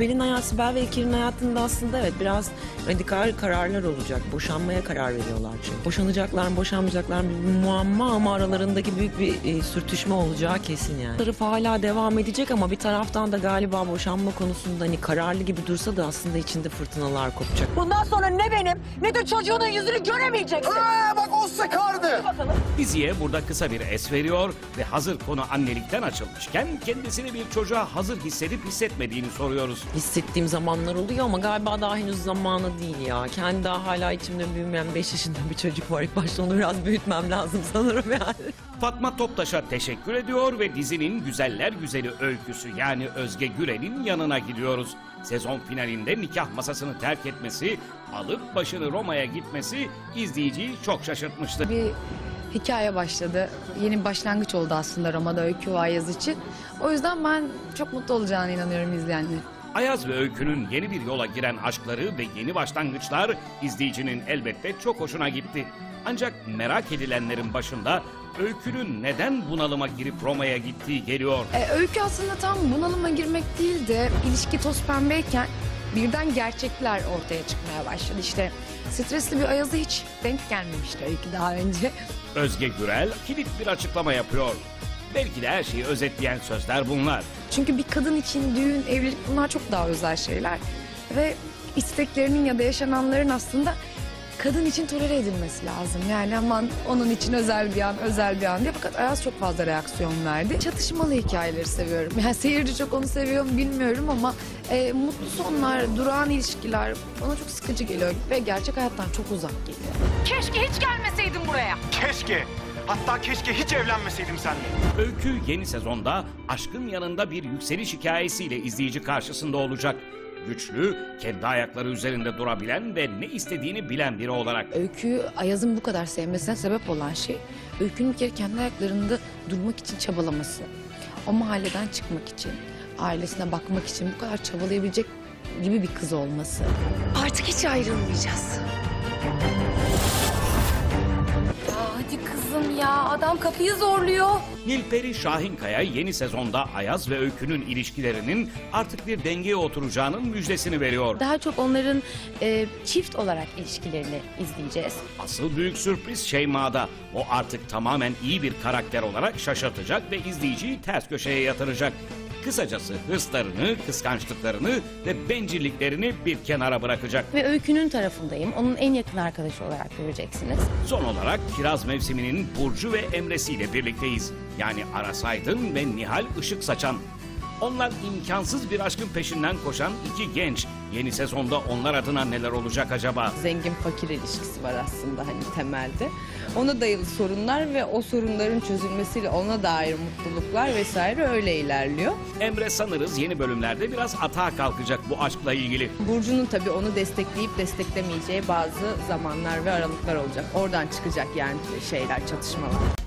Belin hayatı, Sibel ve İlker'in hayatında aslında evet biraz radikal kararlar olacak. Boşanmaya karar veriyorlar çünkü. Boşanacaklar mı, boşanmayacaklar mı bir muamma ama aralarındaki büyük bir e, sürtüşme olacağı kesin yani. Tarafı hala devam edecek ama bir taraftan da galiba boşanma konusunda hani kararlı gibi dursa da aslında içinde fırtınalar kopacak. Bundan sonra ne benim ne de çocuğunun yüzünü göremeyeceksin. Aa, bak o sıkardı. Diziye burada kısa bir es veriyor ve hazır konu annelikten açılmışken kendisini bir çocuğa hazır hissedip hissetmediğini soruyoruz. Hissettiğim zamanlar oluyor ama galiba daha henüz zamanı değil ya. Kendi daha hala içimde büyümeyen 5 yaşında bir çocuk var. İlk başta onu biraz büyütmem lazım sanırım yani. Fatma Toptaş'a teşekkür ediyor ve dizinin güzeller güzeli öyküsü yani Özge Gürel'in yanına gidiyoruz. Sezon finalinde nikah masasını terk etmesi, alıp başını Roma'ya gitmesi izleyiciyi çok şaşırtmıştı. bir hikaye başladı. Yeni bir başlangıç oldu aslında Roma'da Öykü ve Ayaz için. O yüzden ben çok mutlu olacağına inanıyorum izleyenlerin. Ayaz ve Öykü'nün yeni bir yola giren aşkları ve yeni başlangıçlar izleyicinin elbette çok hoşuna gitti. Ancak merak edilenlerin başında Öykü'nün neden bunalıma girip Roma'ya gittiği geliyor. Ee, öykü aslında tam bunalıma girmek değil de ilişki toz pembeyken birden gerçekler ortaya çıkmaya başladı. İşte stresli bir Ayaz'a hiç denk gelmemişti Öykü daha önce. Özge Gürel kilit bir açıklama yapıyor. Belki de her şeyi özetleyen sözler bunlar. Çünkü bir kadın için düğün, evlilik bunlar çok daha özel şeyler. Ve isteklerinin ya da yaşananların aslında kadın için tolere edilmesi lazım. Yani aman onun için özel bir an, özel bir an diye. Fakat Ayaz çok fazla reaksiyon verdi. Çatışmalı hikayeleri seviyorum. Yani seyirci çok onu seviyor mu bilmiyorum ama e, mutlu sonlar, durağan ilişkiler bana çok sıkıcı geliyor. Ve gerçek hayattan çok uzak geliyor. Keşke hiç gelmeseydin buraya. Keşke. Hatta keşke hiç evlenmeseydim seninle. Öykü yeni sezonda aşkın yanında bir yükseliş hikayesiyle izleyici karşısında olacak. Güçlü, kendi ayakları üzerinde durabilen ve ne istediğini bilen biri olarak. Öyküyü Ayaz'ın bu kadar sevmesine sebep olan şey Öykü'nün bir kere kendi ayaklarında durmak için çabalaması. O mahalleden çıkmak için, ailesine bakmak için bu kadar çabalayabilecek gibi bir kız olması. Artık hiç ayrılmayacağız. Hadi kızım ya adam kapıyı zorluyor. Nilperi Şahinkaya yeni sezonda Ayaz ve Öykü'nün ilişkilerinin artık bir dengeye oturacağının müjdesini veriyor. Daha çok onların e, çift olarak ilişkilerini izleyeceğiz. Asıl büyük sürpriz Şeyma'da. O artık tamamen iyi bir karakter olarak şaşırtacak ve izleyiciyi ters köşeye yatıracak. Kısacası hırslarını, kıskançlıklarını ve bencilliklerini bir kenara bırakacak. Ve Öykü'nün tarafındayım. Onun en yakın arkadaşı olarak göreceksiniz. Son olarak kiraz mevsiminin Burcu ve Emre'si ile birlikteyiz. Yani Aras Aydın ve Nihal Işık Saçan. Onlar imkansız bir aşkın peşinden koşan iki genç. Yeni sezonda onlar adına neler olacak acaba? zengin fakir ilişkisi var aslında hani temelde. Ona dayalı sorunlar ve o sorunların çözülmesiyle ona dair mutluluklar vesaire öyle ilerliyor. Emre sanırız yeni bölümlerde biraz atağa kalkacak bu aşkla ilgili. Burcu'nun tabii onu destekleyip desteklemeyeceği bazı zamanlar ve aralıklar olacak. Oradan çıkacak yani şeyler, çatışmalar.